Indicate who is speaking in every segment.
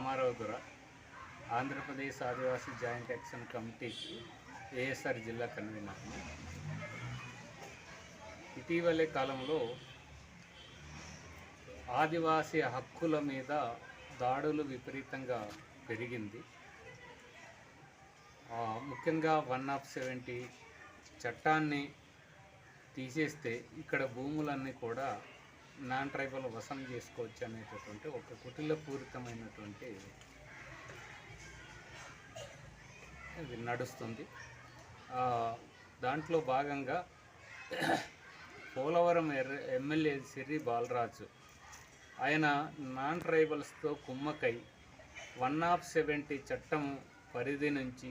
Speaker 1: Ramarao Andhra Pradesh Adivasi joint action committee ASR జిల్లా convener. ఇటీవలే కాలంలో ఆదివాసీ హక్కుల మీద దాడులు విపరీతంగా పెరిగింది. ముఖ్యంగా వన్ ఆఫ్ సెవెంటీ చట్టాన్ని తీసేస్తే ఇక్కడ భూములన్నీ కూడా నాన్ ట్రైబల్ వసం చేసుకోవచ్చు అనేటటువంటి ఒక కుటిలపూరితమైనటువంటి ఇది నడుస్తుంది. దాంట్లో భాగంగా పోలవరం ఎర్ర ఎమ్మెల్యే సిరి బాలరాజు. ఆయన నాన్ ట్రైబల్స్తో కుమ్మకై వన్ ఆఫ్ సెవెంటీ చట్టం పరిధి నుంచి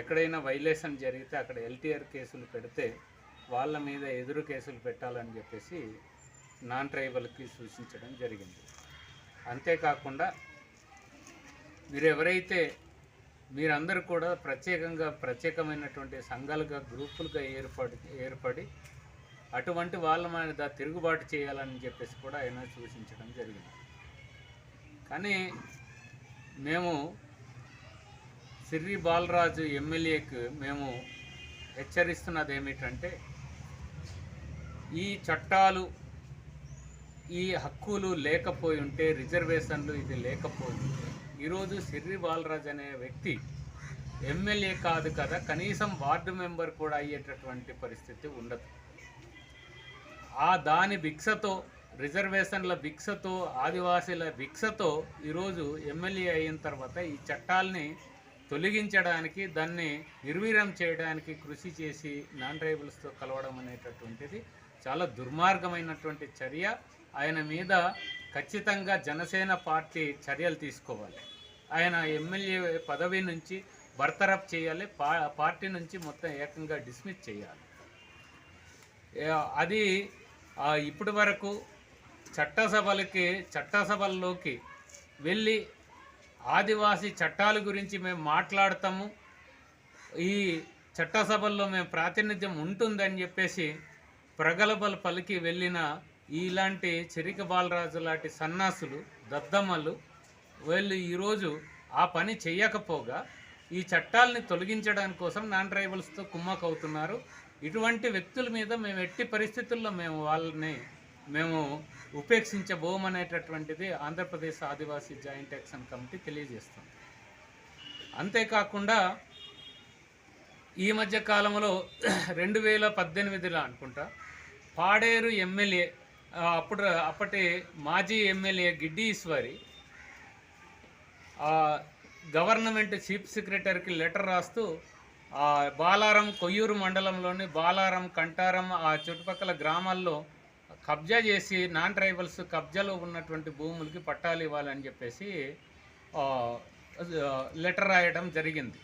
Speaker 1: ఎక్కడైనా వైలేషన్ జరిగితే అక్కడ ఎల్టీఆర్ కేసులు పెడితే వాళ్ళ మీద ఎదురు కేసులు పెట్టాలని చెప్పేసి నాన్ ట్రైబల్కి సూచించడం జరిగింది. అంతేకాకుండా మీరెవరైతే మీరందరూ కూడా ప్రత్యేకంగా ప్రత్యేకమైనటువంటి సంఘాలుగా గ్రూపులుగా ఏర్పడి ఏర్పడి అటువంటి వాళ్ళ మీద తిరుగుబాటు చేయాలని చెప్పేసి కూడా ఆయన సూచించడం జరిగింది. కానీ మేము సిర్రి బాలరాజు ఎమ్మెల్యేకి మేము హెచ్చరిస్తున్నది ఏమిటంటే ఈ చట్టాలు ఈ హక్కులు లేకపోయి ఉంటే రిజర్వేషన్లు ఇది లేకపోయి ఉంటే ఈరోజు సిర్రి బాలరాజ్ అనే వ్యక్తి ఎమ్మెల్యే కాదు కదా కనీసం వార్డు మెంబర్ కూడా అయ్యేటటువంటి పరిస్థితి ఉండదు. ఆ దాని భిక్షతో రిజర్వేషన్ల భిక్షతో ఆదివాసీల భిక్షతో ఈరోజు ఎమ్మెల్యే అయిన తర్వాత ఈ చట్టాల్ని తొలగించడానికి దాన్ని నిర్వీర్యం చేయడానికి కృషి చేసి నాన్ ట్రైబల్స్తో కలవడం అనేటటువంటిది చాలా దుర్మార్గమైనటువంటి చర్య. ఆయన మీద ఖచ్చితంగా జనసేన పార్టీ చర్యలు తీసుకోవాలి. ఆయన ఎమ్మెల్యే పదవి నుంచి బర్తరఫ్ చేయాలి పా పార్టీ నుంచి మొత్తం ఏకంగా డిస్మిస్ చేయాలి. అది ఇప్పటి వరకు చట్టసభలకి చట్టసభల్లోకి వెళ్ళి ఆదివాసీ చట్టాల గురించి మేము మాట్లాడతాము. ఈ చట్టసభల్లో మేము ప్రాతినిధ్యం ఉంటుందని చెప్పేసి ప్రగల్భలు పలికి వెళ్ళిన ఇలాంటి చెరిక బాలరాజు లాంటి సన్నాసులు దద్దమ్మలు వీళ్ళు ఈరోజు ఆ పని చెయ్యకపోగా ఈ చట్టాలని తొలగించడానికి కోసం నాన్ ట్రైబల్స్తో కుమ్మకవుతున్నారు ఇటువంటి వ్యక్తుల మీద మేము ఎట్టి పరిస్థితుల్లో మేము వాళ్ళని మేము ఉపేక్షించబోమనేటటువంటిది Andhra Pradesh Adivasi joint action committee తెలియజేస్తుంది. అంతేకాకుండా ఈ మధ్య కాలంలో రెండు వేల పద్దెనిమిదిలో అనుకుంటా పాడేరు ఎమ్మెల్యే అప్పుడు అప్పటి మాజీ MLA Giddi Eswari government chief సెక్రటరీకి లెటర్ రాస్తూ బాలారం కొయ్యూరు మండలంలోని బాలారం కంటారం ఆ చుట్టుపక్కల గ్రామాల్లో కబ్జా చేసి నాన్ ట్రైబల్స్ కబ్జాలో ఉన్నటువంటి భూములకి పట్టాలు ఇవ్వాలని చెప్పేసి లెటర్ రాయడం జరిగింది.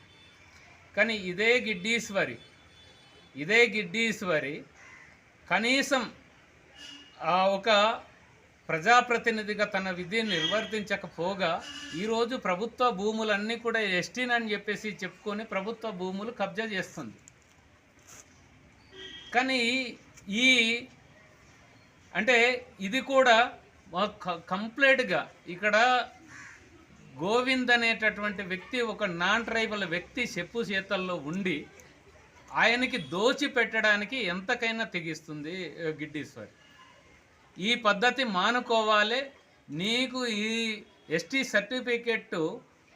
Speaker 1: కానీ ఇదే గిడ్డీశ్వరి ఇదే గిడ్డీశ్వరి కనీసం ఒక ప్రజాప్రతినిధిగా తన విధిని నిర్వర్తించకపోగా ఈరోజు ప్రభుత్వ భూములన్నీ కూడా ఎస్టీనని చెప్పేసి చెప్పుకొని ప్రభుత్వ భూములు కబ్జా చేస్తుంది. కానీ ఈ అంటే ఇది కూడా కంప్లీట్గా ఇక్కడ గోవింద్ అనేటటువంటి వ్యక్తి ఒక నాన్ ట్రైబల్ వ్యక్తి చెప్పు చేతల్లో ఉండి ఆయనకి దోచి పెట్టడానికి ఎంతకైనా తెగిస్తుంది ఆ, గిడ్డీశ్వరి. ఈ పద్ధతి మానుకోవాలి. నీకు ఈ ఎస్టీ సర్టిఫికెట్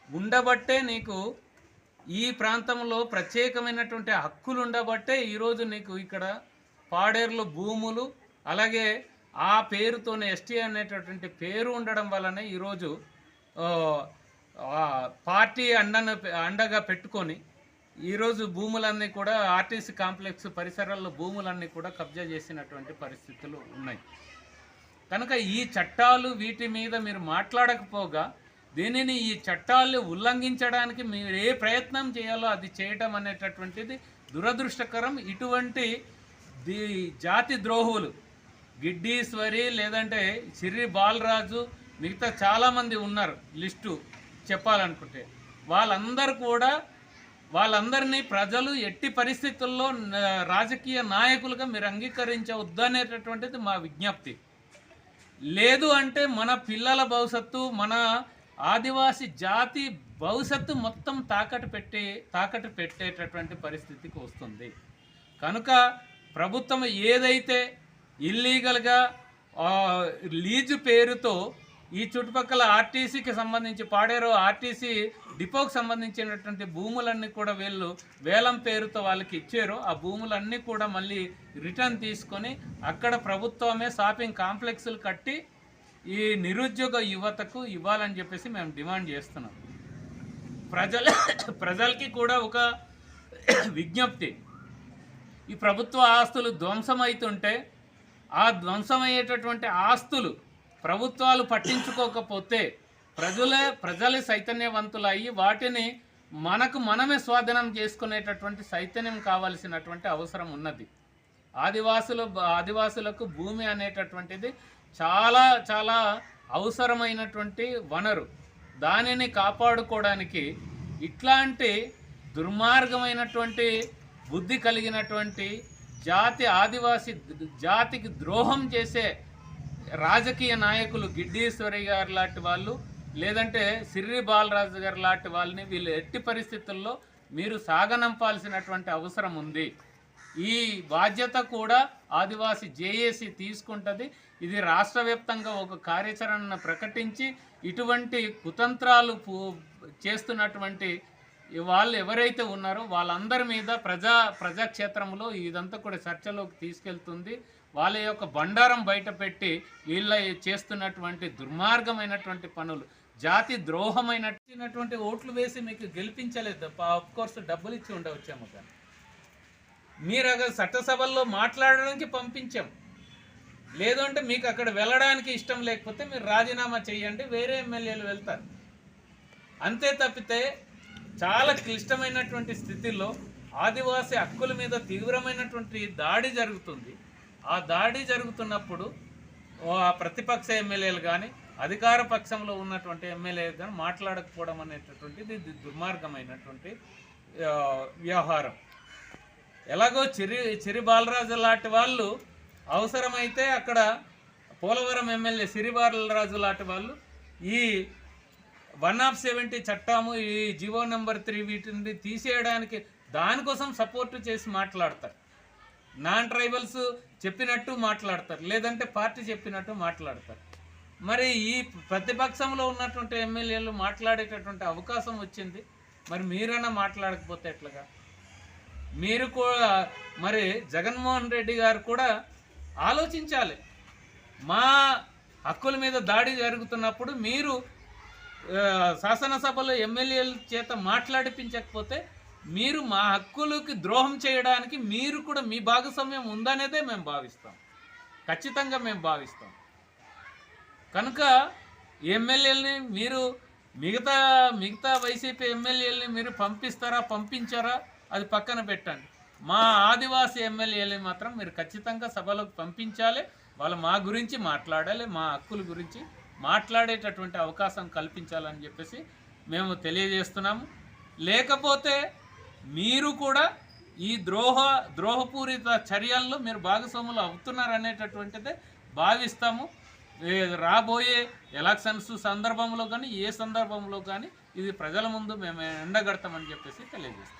Speaker 1: ఉండబట్టే నీకు ఈ ప్రాంతంలో ప్రత్యేకమైనటువంటి హక్కులు ఉండబట్టే ఈరోజు నీకు ఇక్కడ పాడేరులో భూములు అలాగే ఆ పేరుతోనే ఎస్టీ అనేటటువంటి పేరు ఉండడం వల్లనే ఈరోజు పార్టీ అండను అండగా పెట్టుకొని ఈరోజు భూములన్నీ కూడా ఆర్టీసీ కాంప్లెక్స్ పరిసరాల్లో భూములన్నీ కూడా కబ్జా చేసినటువంటి పరిస్థితులు ఉన్నాయి. కనుక ఈ చట్టాలు వీటి మీద మీరు మాట్లాడకపోగా దీనిని ఈ చట్టాలు ఉల్లంఘించడానికి మీరు ఏ ప్రయత్నం చేయాలో అది చేయటం అనేటటువంటిది దురదృష్టకరం. ఇటువంటి జాతి ద్రోహులు గిడ్డీశ్వరి లేదంటే సిర్రి బాలరాజు మిగతా చాలామంది ఉన్నారు లిస్టు చెప్పాలనుకుంటే. వాళ్ళందరూ కూడా వాళ్ళందరినీ ప్రజలు ఎట్టి పరిస్థితుల్లో రాజకీయ నాయకులుగా మీరు అంగీకరించవద్దు అనేటటువంటిది మా విజ్ఞప్తి. లేదు అంటే మన పిల్లల భవిష్యత్తు మన ఆదివాసి జాతి భవిష్యత్తు మొత్తం తాకట్టు పెట్టే తాకట్టు పెట్టేటటువంటి పరిస్థితికి వస్తుంది. కనుక ప్రభుత్వం ఏదైతే ఇల్లీగల్గా లీజు పేరుతో ఈ చుట్టుపక్కల ఆర్టీసీకి సంబంధించి పాడేరు ఆర్టీసీ డిపోకి సంబంధించినటువంటి భూములన్నీ కూడా వీళ్ళు వేలం పేరుతో వాళ్ళకి ఇచ్చారు. ఆ భూములన్నీ కూడా మళ్ళీ రిటర్న్ తీసుకొని అక్కడ ప్రభుత్వమే షాపింగ్ కాంప్లెక్స్లు కట్టి ఈ నిరుద్యోగ యువతకు ఇవ్వాలని చెప్పేసి మేము డిమాండ్ చేస్తున్నాం. ప్రజల ప్రజలకి కూడా ఒక విజ్ఞప్తి. ఈ ప్రభుత్వ ఆస్తులు ధ్వంసమవుతుంటే ఆ ధ్వంసమయ్యేటటువంటి ఆస్తులు ప్రభుత్వాలు పట్టించుకోకపోతే ప్రజలే ప్రజలే చైతన్యవంతులయ్యి వాటిని మనకు మనమే స్వాధీనం చేసుకునేటటువంటి చైతన్యం కావాల్సినటువంటి అవసరం ఉన్నది. ఆదివాసులు ఆదివాసులకు భూమి అనేటటువంటిది చాలా చాలా అవసరమైనటువంటి వనరు. దానిని కాపాడుకోవడానికి ఇట్లాంటి దుర్మార్గమైనటువంటి బుద్ధి కలిగినటువంటి జాతి ఆదివాసి జాతికి ద్రోహం చేసే రాజకీయ నాయకులు గిడ్డీశ్వరి గారు లాంటి వాళ్ళు లేదంటే సిర్రి బాలరాజు గారు లాంటి వాళ్ళని వీళ్ళు ఎట్టి పరిస్థితుల్లో మీరు సాగనంపాల్సినటువంటి అవసరం ఉంది. ఈ బాధ్యత కూడా ఆదివాసి జేఏసీ తీసుకుంటుంది. ఇది రాష్ట్ర వ్యాప్తంగా ఒక కార్యాచరణను ప్రకటించి ఇటువంటి కుతంత్రాలు పూ- చేస్తున్నటువంటి వాళ్ళు ఎవరైతే ఉన్నారో వాళ్ళందరి మీద ప్రజా ప్రజాక్షేత్రంలో ఇదంతా కూడా చర్చలోకి తీసుకెళ్తుంది. వాళ్ళ యొక్క బండారం బయటపెట్టి వీళ్ళ చేస్తున్నటువంటి దుర్మార్గమైనటువంటి పనులు జాతి ద్రోహమైనటువంటి ఓట్లు వేసి మీకు గెలిపించలేదు ఆఫ్ కోర్స్ డబ్బులు ఇచ్చి ఉండవచ్చాము కానీ. మీరు అక్కడ చట్టసభల్లో మాట్లాడడానికి పంపించాం. లేదు అంటే మీకు అక్కడ వెళ్ళడానికి ఇష్టం లేకపోతే మీరు రాజీనామా చేయండి వేరే ఎమ్మెల్యేలు వెళ్తారు. అంతే తప్పితే చాలా క్లిష్టమైనటువంటి స్థితిలో ఆదివాసీ హక్కుల మీద తీవ్రమైనటువంటి దాడి జరుగుతుంది. ఆ దాడి జరుగుతున్నప్పుడు ఓ ఆ ప్రతిపక్ష ఎమ్మెల్యేలు కానీ అధికార పక్షంలో ఉన్నటువంటి ఎమ్మెల్యేలు కానీ మాట్లాడకపోవడం అనేటటువంటిది ఇది దుర్మార్గమైనటువంటి వ్యవహారం. ఎలాగో చిరి చిరి బాలరాజు లాంటి వాళ్ళు అవసరమైతే అక్కడ పోలవరం ఎమ్మెల్యే సిరి బాలరాజు లాంటి వాళ్ళు ఈ వన్ ఆఫ్ సెవెంటీ చట్టము ఈ జివో నెంబర్ త్రీ వీటిని తీసేయడానికి దానికోసం సపోర్ట్ చేసి మాట్లాడతారు. నాన్ ట్రైబల్స్ చెప్పినట్టు మాట్లాడతారు లేదంటే పార్టీ చెప్పినట్టు మాట్లాడతారు. మరి ఈ ప్రతిపక్షంలో ఉన్నటువంటి ఎమ్మెల్యేలు మాట్లాడేటటువంటి అవకాశం వచ్చింది మరి మీరైనా మాట్లాడకపోతే ఎట్లాగా? మీరు కూడా మరి జగన్మోహన్ రెడ్డి గారు కూడా ఆలోచించాలి. మా హక్కుల మీద దాడి జరుగుతున్నప్పుడు మీరు శాసనసభలో ఎమ్మెల్యేల చేత మాట్లాడిపించకపోతే మీరు మా హక్కులకి ద్రోహం చేయడానికి మీరు కూడా మీ భాగస్వామ్యం ఉందనేదే మేము భావిస్తాం. ఖచ్చితంగా మేము భావిస్తాం. కనుక ఎమ్మెల్యేలని మీరు మిగతా మిగతా వైసీపీ ఎమ్మెల్యేలని మీరు పంపిస్తారా పంపించారా? అది పక్కన పెట్టండి. మా ఆదివాసీ ఎమ్మెల్యేలని మాత్రం మీరు ఖచ్చితంగా సభలోకి పంపించాలి. వాళ్ళు మా గురించి మాట్లాడాలి మా హక్కుల గురించి మాట్లాడేటటువంటి అవకాశం కల్పించాలని చెప్పేసి మేము తెలియజేస్తున్నాము. లేకపోతే మీరు కూడా ఈ ద్రోహ ద్రోహపూరిత చర్యల్లో మీరు భాగస్వాములు అవుతున్నారు అనేటటువంటిదే భావిస్తాము రాబోయే ఎలక్షన్స్ సందర్భంలో కానీ ఏ సందర్భంలో కానీ ఇది ప్రజల ముందు మేము ఎండగడతామని చెప్పేసి తెలియజేస్తాం.